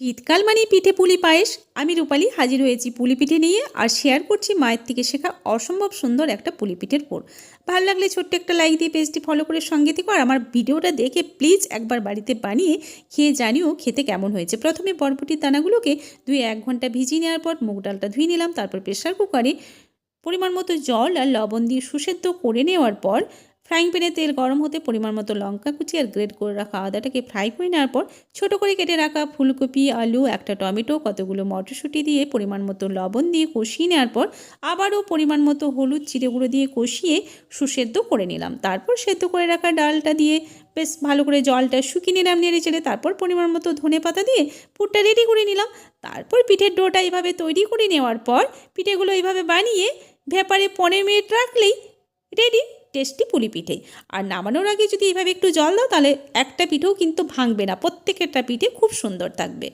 শীতকাল মানে পিঠে পুলি পায়েস। আমি রূপালি, হাজির হয়েছি পুলি পিঠে নিয়ে আর শেয়ার করছি মায়ের থেকে শেখা অসম্ভব সুন্দর একটা পুলি পিঠের পোর। ভালো লাগলে ছোট্ট একটা লাইক দিয়ে পেজটি ফলো করে সঙ্গে থেকো আর আমার ভিডিওটা দেখে প্লিজ একবার বাড়িতে বানিয়ে খেয়ে জানিও খেতে কেমন হয়েছে। প্রথমে বরবটির দানাগুলোকে দুই এক ঘণ্টা ভিজিয়ে নেওয়ার পর মুগ ডালটা ধুয়ে নিলাম, তারপর প্রেশার কুকারে পরিমাণ মতো জল আর লবণ দিয়ে সুসেদ্ধ করে নেওয়ার পর ফ্রাইং প্যানে তেল গরম হতে পরিমাণ মতো লঙ্কা কুচি আর গ্রেট করে রাখা আদাটাকে ফ্রাই করে নেওয়ার পর ছোট করে কেটে রাখা ফুলকপি, আলু, একটা টমেটো, কতগুলো মটরশুঁটি দিয়ে পরিমাণ মতো লবণ দিয়ে কষিয়ে নেওয়ার পর আবারও পরিমাণ মতো হলুদ চিড়ে গুঁড়ো দিয়ে কষিয়ে সুসেদ্ধ করে নিলাম। তারপর সেদ্ধ করে রাখা ডালটা দিয়ে বেশ ভালো করে জলটা শুকিয়ে নিলাম নেড়ে চেড়ে, তারপর পরিমাণ মতো ধনে পাতা দিয়ে পুরটা রেডি করে নিলাম। তারপর পিঠের ডোটা এইভাবে তৈরি করে নেওয়ার পর পিঠেগুলো এইভাবে বানিয়ে ভেপারে পনেরো মিনিট রাখলেই রেডি টেস্টি পুলি পিঠে আর নামানোর আগে যদি এভাবে একটু জল দাও, তাহলে একটা পিঠেও কিন্তু ভাঙবে না। প্রত্যেকেরটা পিঠে খুব সুন্দর থাকবে।